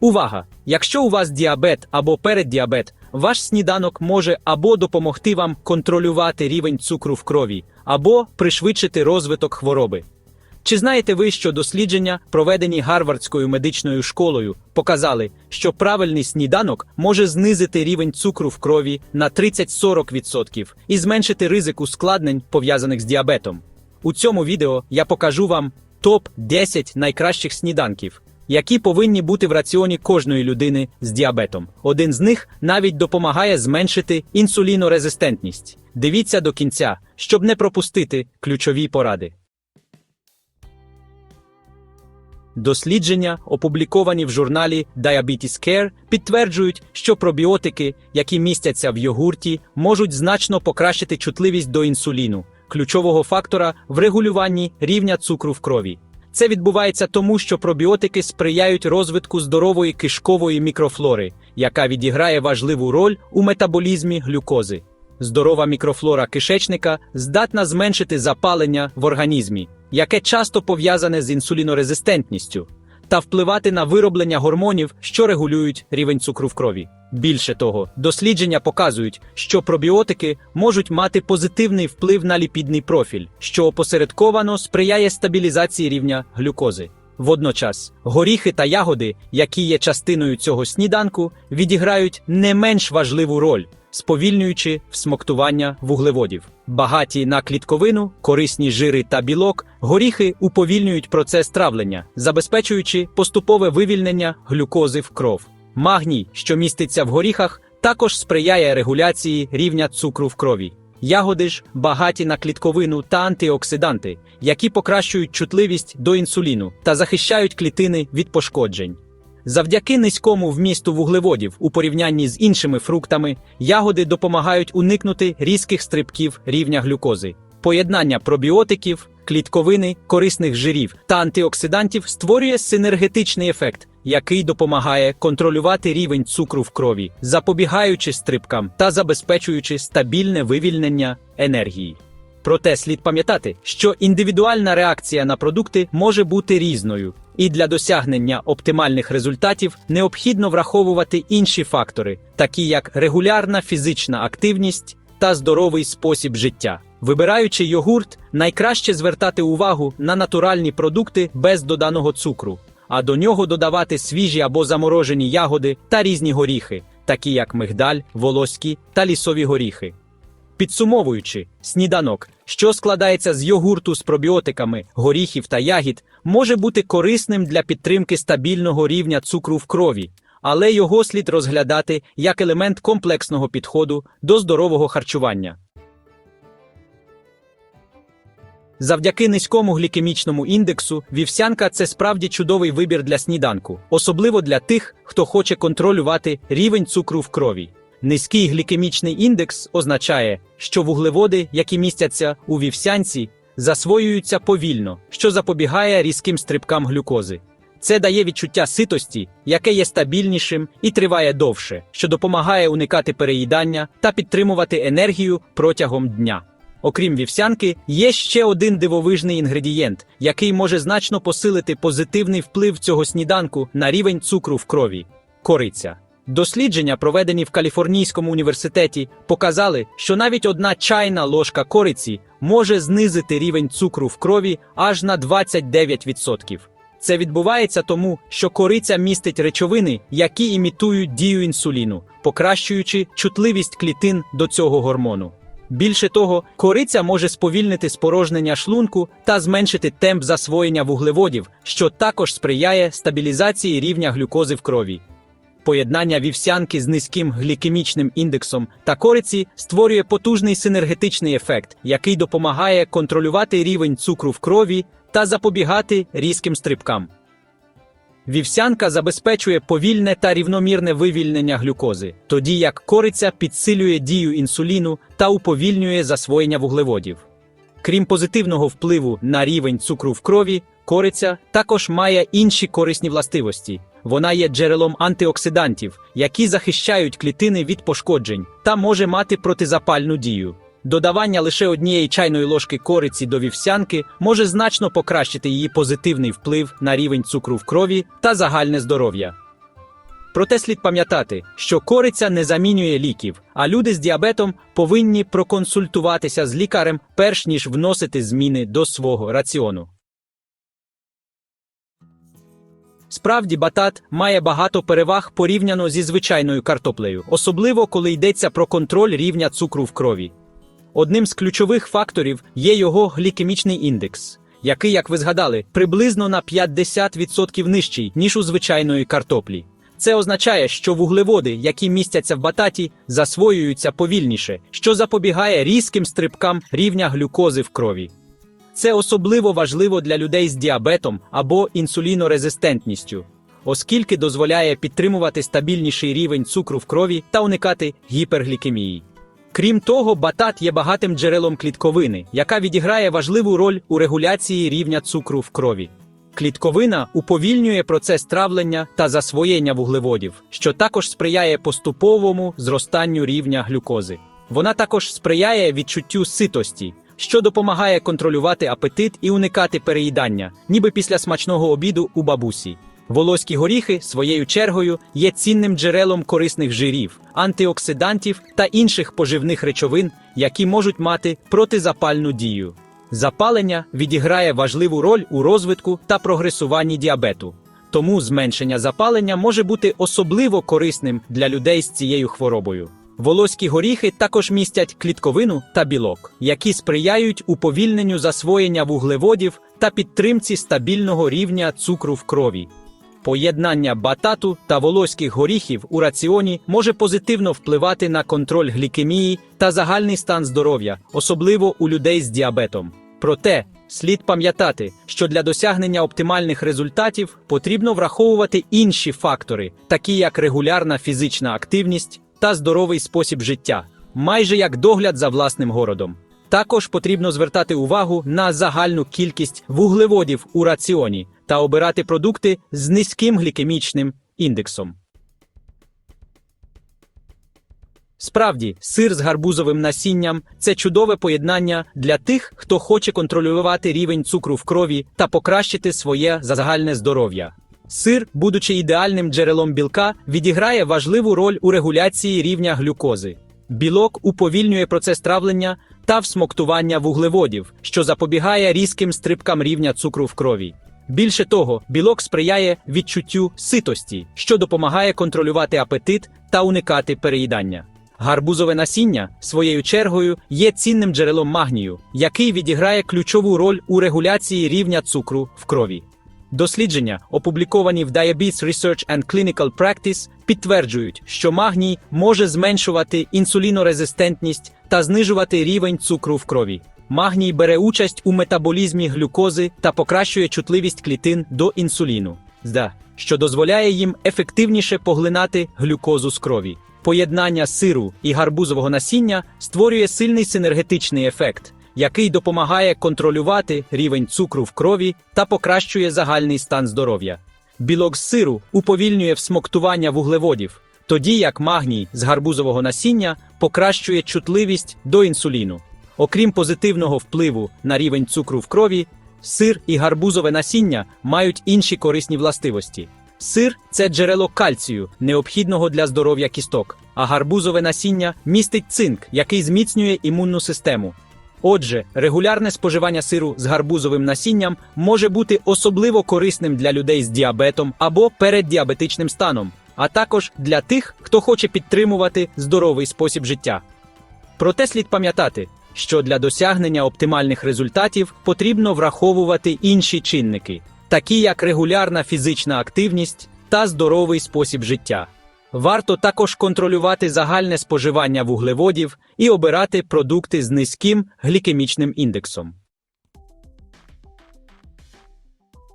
Увага! Якщо у вас діабет або переддіабет, ваш сніданок може або допомогти вам контролювати рівень цукру в крові, або пришвидшити розвиток хвороби. Чи знаєте ви, що дослідження, проведені Гарвардською медичною школою, показали, що правильний сніданок може знизити рівень цукру в крові на 30-40% і зменшити ризик ускладнень, пов'язаних з діабетом? У цьому відео я покажу вам топ 10 найкращих сніданків, які повинні бути в раціоні кожної людини з діабетом. Один з них навіть допомагає зменшити інсулінорезистентність. Дивіться до кінця, щоб не пропустити ключові поради. Дослідження, опубліковані в журналі Diabetes Care, підтверджують, що пробіотики, які містяться в йогурті, можуть значно покращити чутливість до інсуліну, ключового фактора в регулюванні рівня цукру в крові. Це відбувається тому, що пробіотики сприяють розвитку здорової кишкової мікрофлори, яка відіграє важливу роль у метаболізмі глюкози. Здорова мікрофлора кишечника здатна зменшити запалення в організмі, яке часто пов'язане з інсулінорезистентністю, та впливати на вироблення гормонів, що регулюють рівень цукру в крові. Більше того, дослідження показують, що пробіотики можуть мати позитивний вплив на ліпідний профіль, що опосередковано сприяє стабілізації рівня глюкози. Водночас, горіхи та ягоди, які є частиною цього сніданку, відіграють не менш важливу роль, сповільнюючи всмоктування вуглеводів. Багаті на клітковину, корисні жири та білок, горіхи уповільнюють процес травлення, забезпечуючи поступове вивільнення глюкози в кров. Магній, що міститься в горіхах, також сприяє регуляції рівня цукру в крові. Ягоди ж багаті на клітковину та антиоксиданти, які покращують чутливість до інсуліну та захищають клітини від пошкоджень. Завдяки низькому вмісту вуглеводів у порівнянні з іншими фруктами, ягоди допомагають уникнути різких стрибків рівня глюкози. Поєднання пробіотиків, клітковини, корисних жирів та антиоксидантів створює синергетичний ефект, який допомагає контролювати рівень цукру в крові, запобігаючи стрибкам та забезпечуючи стабільне вивільнення енергії. Проте слід пам'ятати, що індивідуальна реакція на продукти може бути різною, і для досягнення оптимальних результатів необхідно враховувати інші фактори, такі як регулярна фізична активність та здоровий спосіб життя. Вибираючи йогурт, найкраще звертати увагу на натуральні продукти без доданого цукру, а до нього додавати свіжі або заморожені ягоди та різні горіхи, такі як мигдаль, волоські та лісові горіхи. Підсумовуючи, сніданок, що складається з йогурту з пробіотиками, горіхів та ягід, може бути корисним для підтримки стабільного рівня цукру в крові, але його слід розглядати як елемент комплексного підходу до здорового харчування. Завдяки низькому глікемічному індексу вівсянка це справді чудовий вибір для сніданку, особливо для тих, хто хоче контролювати рівень цукру в крові. Низький глікемічний індекс означає, що вуглеводи, які містяться у вівсянці, засвоюються повільно, що запобігає різким стрибкам глюкози. Це дає відчуття ситості, яке є стабільнішим і триває довше, що допомагає уникати переїдання та підтримувати енергію протягом дня. Окрім вівсянки, є ще один дивовижний інгредієнт, який може значно посилити позитивний вплив цього сніданку на рівень цукру в крові кориця. Дослідження, проведені в Каліфорнійському університеті, показали, що навіть одна чайна ложка кориці може знизити рівень цукру в крові аж на 29%. Це відбувається тому, що кориця містить речовини, які імітують дію інсуліну, покращуючи чутливість клітин до цього гормону. Більше того, кориця може сповільнити спорожнення шлунку та зменшити темп засвоєння вуглеводів, що також сприяє стабілізації рівня глюкози в крові. Поєднання вівсянки з низьким глікемічним індексом та кориці створює потужний синергетичний ефект, який допомагає контролювати рівень цукру в крові та запобігати різким стрибкам. Вівсянка забезпечує повільне та рівномірне вивільнення глюкози, тоді як кориця підсилює дію інсуліну та уповільнює засвоєння вуглеводів. Крім позитивного впливу на рівень цукру в крові, кориця також має інші корисні властивості. Вона є джерелом антиоксидантів, які захищають клітини від пошкоджень та може мати протизапальну дію. Додавання лише однієї чайної ложки кориці до вівсянки може значно покращити її позитивний вплив на рівень цукру в крові та загальне здоров'я. Проте слід пам'ятати, що кориця не замінює ліків, а люди з діабетом повинні проконсультуватися з лікарем, перш ніж вносити зміни до свого раціону. Справді, батат має багато переваг порівняно зі звичайною картоплею, особливо коли йдеться про контроль рівня цукру в крові. Одним з ключових факторів є його глікемічний індекс, який, як ви згадали, приблизно на 50% нижчий, ніж у звичайної картоплі. Це означає, що вуглеводи, які містяться в бататі, засвоюються повільніше, що запобігає різким стрибкам рівня глюкози в крові. Це особливо важливо для людей з діабетом або інсулінорезистентністю, оскільки дозволяє підтримувати стабільніший рівень цукру в крові та уникати гіперглікемії. Крім того, батат є багатим джерелом клітковини, яка відіграє важливу роль у регуляції рівня цукру в крові. Клітковина уповільнює процес травлення та засвоєння вуглеводів, що також сприяє поступовому зростанню рівня глюкози. Вона також сприяє відчуттю ситості, що допомагає контролювати апетит і уникати переїдання, ніби після смачного обіду у бабусі. Волоські горіхи своєю чергою є цінним джерелом корисних жирів, антиоксидантів та інших поживних речовин, які можуть мати протизапальну дію. Запалення відіграє важливу роль у розвитку та прогресуванні діабету. Тому зменшення запалення може бути особливо корисним для людей з цією хворобою. Волоські горіхи також містять клітковину та білок, які сприяють уповільненню засвоєння вуглеводів та підтримці стабільного рівня цукру в крові. Поєднання батату та волоських горіхів у раціоні може позитивно впливати на контроль глікемії та загальний стан здоров'я, особливо у людей з діабетом. Проте слід пам'ятати, що для досягнення оптимальних результатів потрібно враховувати інші фактори, такі як регулярна фізична активність та здоровий спосіб життя, майже як догляд за власним городом. Також потрібно звертати увагу на загальну кількість вуглеводів у раціоні та обирати продукти з низьким глікемічним індексом. Справді, сир з гарбузовим насінням це чудове поєднання для тих, хто хоче контролювати рівень цукру в крові та покращити своє загальне здоров'я. Сир, будучи ідеальним джерелом білка, відіграє важливу роль у регуляції рівня глюкози. Білок уповільнює процес травлення та всмоктування вуглеводів, що запобігає різким стрибкам рівня цукру в крові. Більше того, білок сприяє відчуттю ситості, що допомагає контролювати апетит та уникати переїдання. Гарбузове насіння своєю чергою є цінним джерелом магнію, який відіграє ключову роль у регуляції рівня цукру в крові. Дослідження, опубліковані в Diabetes Research and Clinical Practice, підтверджують, що магній може зменшувати інсулінорезистентність та знижувати рівень цукру в крові. Магній бере участь у метаболізмі глюкози та покращує чутливість клітин до інсуліну, що дозволяє їм ефективніше поглинати глюкозу з крові. Поєднання сиру і гарбузового насіння створює сильний синергетичний ефект, який допомагає контролювати рівень цукру в крові та покращує загальний стан здоров'я. Білок з сиру уповільнює всмоктування вуглеводів, тоді як магній з гарбузового насіння покращує чутливість до інсуліну. Окрім позитивного впливу на рівень цукру в крові, сир і гарбузове насіння мають інші корисні властивості. Сир це джерело кальцію, необхідного для здоров'я кісток, а гарбузове насіння містить цинк, який зміцнює імунну систему. Отже, регулярне споживання сиру з гарбузовим насінням може бути особливо корисним для людей з діабетом або переддіабетичним станом, а також для тих, хто хоче підтримувати здоровий спосіб життя. Проте слід пам'ятати, що для досягнення оптимальних результатів потрібно враховувати інші чинники, такі як регулярна фізична активність та здоровий спосіб життя. Варто також контролювати загальне споживання вуглеводів і обирати продукти з низьким глікемічним індексом.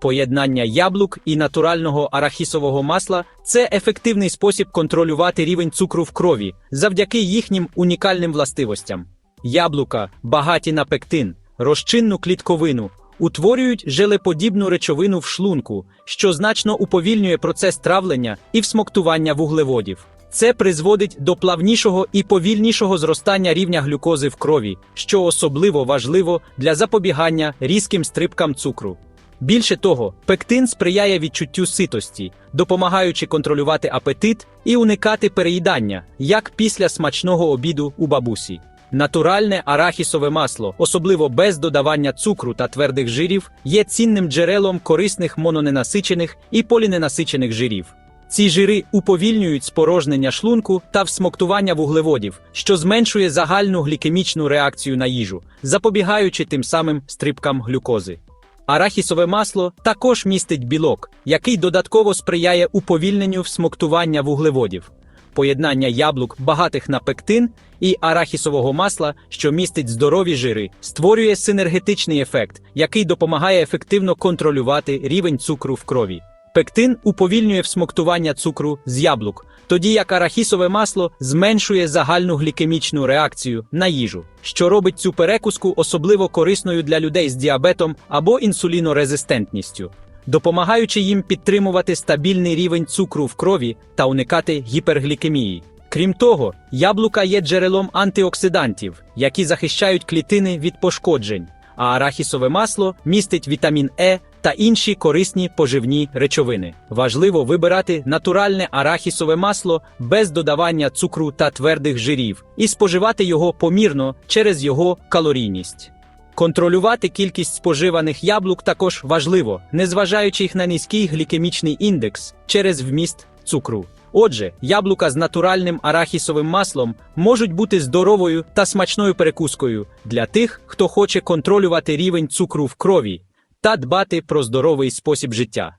Поєднання яблук і натурального арахісового масла це ефективний спосіб контролювати рівень цукру в крові завдяки їхнім унікальним властивостям. Яблука, багаті на пектин, розчинну клітковину, утворюють желеподібну речовину в шлунку, що значно уповільнює процес травлення і всмоктування вуглеводів. Це призводить до плавнішого і повільнішого зростання рівня глюкози в крові, що особливо важливо для запобігання різким стрибкам цукру. Більше того, пектин сприяє відчуттю ситості, допомагаючи контролювати апетит і уникати переїдання, як після смачного обіду у бабусі. Натуральне арахісове масло, особливо без додавання цукру та твердих жирів, є цінним джерелом корисних мононенасичених і поліненасичених жирів. Ці жири уповільнюють спорожнення шлунку та всмоктування вуглеводів, що зменшує загальну глікемічну реакцію на їжу, запобігаючи тим самим стрибкам глюкози. Арахісове масло також містить білок, який додатково сприяє уповільненню всмоктування вуглеводів. Поєднання яблук, багатих на пектин, і арахісового масла, що містить здорові жири, створює синергетичний ефект, який допомагає ефективно контролювати рівень цукру в крові. Пектин уповільнює всмоктування цукру з яблук, тоді як арахісове масло зменшує загальну глікемічну реакцію на їжу, що робить цю перекуску особливо корисною для людей з діабетом або інсулінорезистентністю, допомагаючи їм підтримувати стабільний рівень цукру в крові та уникати гіперглікемії. Крім того, яблука є джерелом антиоксидантів, які захищають клітини від пошкоджень, а арахісове масло містить вітамін Е та інші корисні поживні речовини. Важливо вибирати натуральне арахісове масло без додавання цукру та твердих жирів і споживати його помірно через його калорійність. Контролювати кількість споживаних яблук також важливо, незважаючи їх на низький глікемічний індекс через вміст цукру. Отже, яблука з натуральним арахісовим маслом можуть бути здоровою та смачною перекускою для тих, хто хоче контролювати рівень цукру в крові та дбати про здоровий спосіб життя.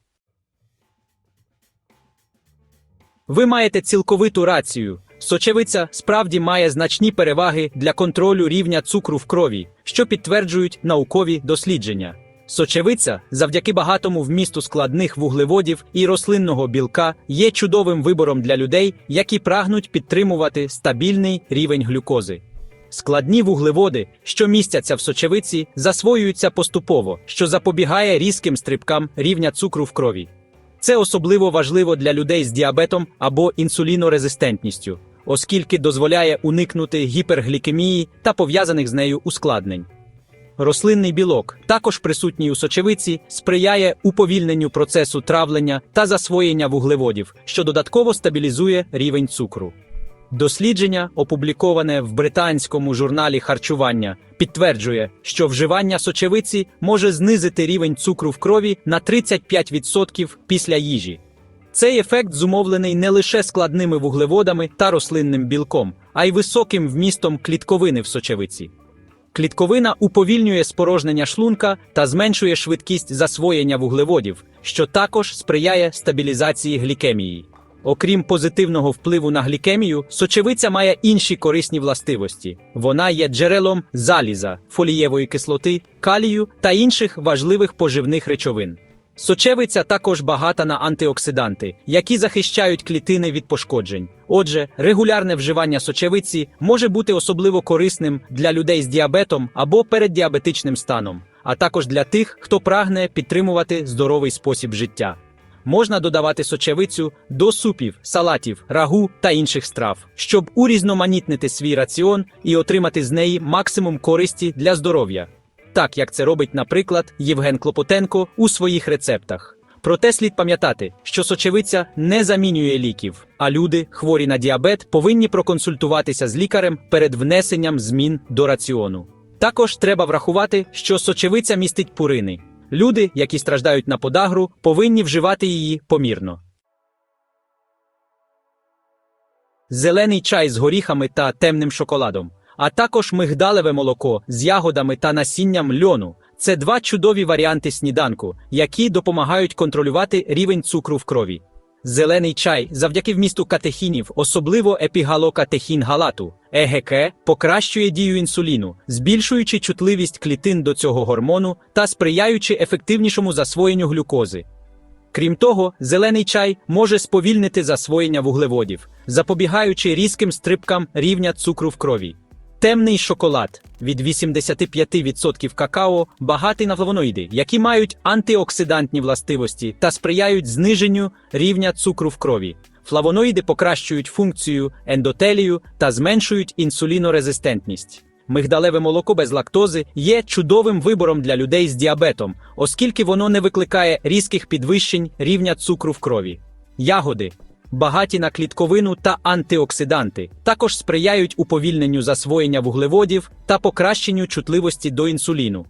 Ви маєте цілковиту рацію. Сочевиця справді має значні переваги для контролю рівня цукру в крові, що підтверджують наукові дослідження. Сочевиця, завдяки багатому вмісту складних вуглеводів і рослинного білка, є чудовим вибором для людей, які прагнуть підтримувати стабільний рівень глюкози. Складні вуглеводи, що містяться в сочевиці, засвоюються поступово, що запобігає різким стрибкам рівня цукру в крові. Це особливо важливо для людей з діабетом або інсулінорезистентністю, оскільки дозволяє уникнути гіперглікемії та пов'язаних з нею ускладнень. Рослинний білок, також присутній у сочевиці, сприяє уповільненню процесу травлення та засвоєння вуглеводів, що додатково стабілізує рівень цукру. Дослідження, опубліковане в британському журналі харчування, підтверджує, що вживання сочевиці може знизити рівень цукру в крові на 35% після їжі. Цей ефект зумовлений не лише складними вуглеводами та рослинним білком, а й високим вмістом клітковини в сочевиці. Клітковина уповільнює спорожнення шлунка та зменшує швидкість засвоєння вуглеводів, що також сприяє стабілізації глікемії. Окрім позитивного впливу на глікемію, сочевиця має інші корисні властивості. Вона є джерелом заліза, фолієвої кислоти, калію та інших важливих поживних речовин. Сочевиця також багата на антиоксиданти, які захищають клітини від пошкоджень. Отже, регулярне вживання сочевиці може бути особливо корисним для людей з діабетом або переддіабетичним станом, а також для тих, хто прагне підтримувати здоровий спосіб життя. Можна додавати сочевицю до супів, салатів, рагу та інших страв, щоб урізноманітнити свій раціон і отримати з неї максимум користі для здоров'я. Так як це робить, наприклад, Євген Клопотенко у своїх рецептах. Проте слід пам'ятати, що сочевиця не замінює ліків, а люди, хворі на діабет, повинні проконсультуватися з лікарем перед внесенням змін до раціону. Також треба врахувати, що сочевиця містить пурини. Люди, які страждають на подагру, повинні вживати її помірно. Зелений чай з горіхами та темним шоколадом, а також мигдалеве молоко з ягодами та насінням льону. Це два чудові варіанти сніданку, які допомагають контролювати рівень цукру в крові. Зелений чай завдяки вмісту катехінів, особливо епігалокатехін-галату, ЕГК, покращує дію інсуліну, збільшуючи чутливість клітин до цього гормону та сприяючи ефективнішому засвоєнню глюкози. Крім того, зелений чай може сповільнити засвоєння вуглеводів, запобігаючи різким стрибкам рівня цукру в крові. Темний шоколад від 85% какао багатий на флавоноїди, які мають антиоксидантні властивості та сприяють зниженню рівня цукру в крові. Флавоноїди покращують функцію ендотелію та зменшують інсулінорезистентність. мигдалеве молоко без лактози є чудовим вибором для людей з діабетом, оскільки воно не викликає різких підвищень рівня цукру в крові. Ягоди, багаті на клітковину та антиоксиданти, також сприяють уповільненню засвоєння вуглеводів та покращенню чутливості до інсуліну.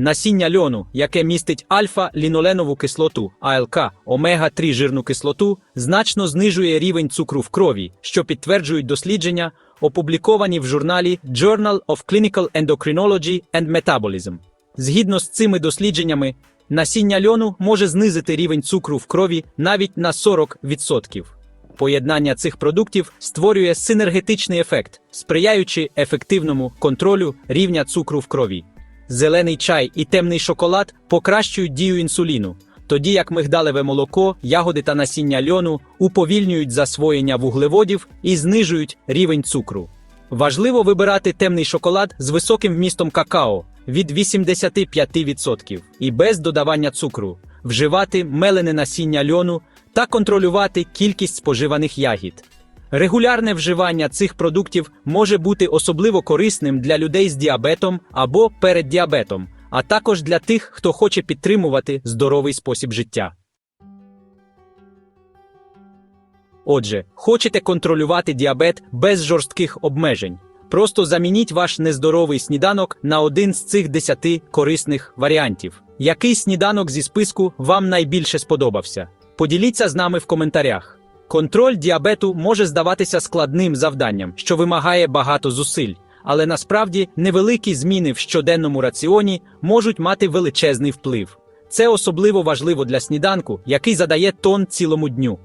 Насіння льону, яке містить альфа-ліноленову кислоту, АЛК, омега-3 жирну кислоту, значно знижує рівень цукру в крові, що підтверджують дослідження, опубліковані в журналі Journal of Clinical Endocrinology and Metabolism. Згідно з цими дослідженнями, насіння льону може знизити рівень цукру в крові навіть на 40%. Поєднання цих продуктів створює синергетичний ефект, сприяючи ефективному контролю рівня цукру в крові. Зелений чай і темний шоколад покращують дію інсуліну, тоді як мигдалеве молоко, ягоди та насіння льону уповільнюють засвоєння вуглеводів і знижують рівень цукру. Важливо вибирати темний шоколад з високим вмістом какао від 85% і без додавання цукру, вживати мелене насіння льону та контролювати кількість споживаних ягід. Регулярне вживання цих продуктів може бути особливо корисним для людей з діабетом або перед діабетом, а також для тих, хто хоче підтримувати здоровий спосіб життя. Отже, хочете контролювати діабет без жорстких обмежень. Просто замініть ваш нездоровий сніданок на один з цих 10 корисних варіантів. Який сніданок зі списку вам найбільше сподобався? Поділіться з нами в коментарях. Контроль діабету може здаватися складним завданням, що вимагає багато зусиль, але насправді невеликі зміни в щоденному раціоні можуть мати величезний вплив. Це особливо важливо для сніданку, який задає тон цілому дню.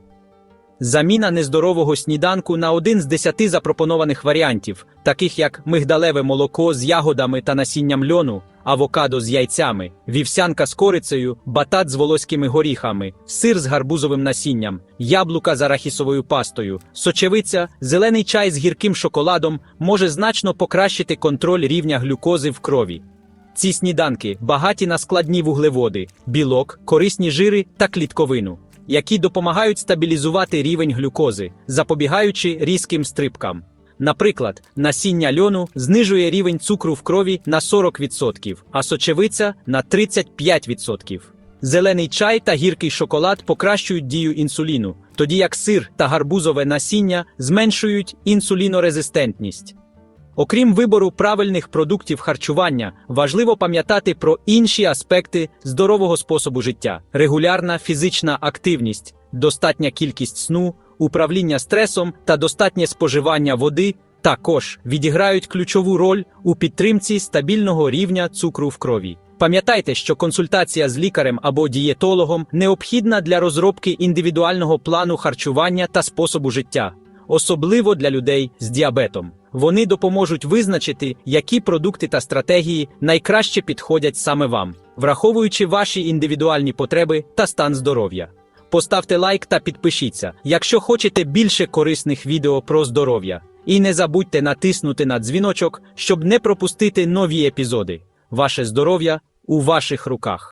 Заміна нездорового сніданку на один з десяти запропонованих варіантів, таких як мигдалеве молоко з ягодами та насінням льону, авокадо з яйцями, вівсянка з корицею, батат з волоськими горіхами, сир з гарбузовим насінням, яблука з арахісовою пастою, сочевиця, зелений чай з гірким шоколадом може значно покращити контроль рівня глюкози в крові. Ці сніданки багаті на складні вуглеводи, білок, корисні жири та клітковину, які допомагають стабілізувати рівень глюкози, запобігаючи різким стрибкам. Наприклад, насіння льону знижує рівень цукру в крові на 40%, а сочевиця на 35%. Зелений чай та гіркий шоколад покращують дію інсуліну, тоді як сир та гарбузове насіння зменшують інсулінорезистентність. Окрім вибору правильних продуктів харчування, важливо пам'ятати про інші аспекти здорового способу життя: регулярна фізична активність, достатня кількість сну, управління стресом та достатнє споживання води також відіграють ключову роль у підтримці стабільного рівня цукру в крові. Пам'ятайте, що консультація з лікарем або дієтологом необхідна для розробки індивідуального плану харчування та способу життя, особливо для людей з діабетом. Вони допоможуть визначити, які продукти та стратегії найкраще підходять саме вам, враховуючи ваші індивідуальні потреби та стан здоров'я. Поставте лайк та підпишіться, якщо хочете більше корисних відео про здоров'я. І не забудьте натиснути на дзвіночок, щоб не пропустити нові епізоди. Ваше здоров'я у ваших руках.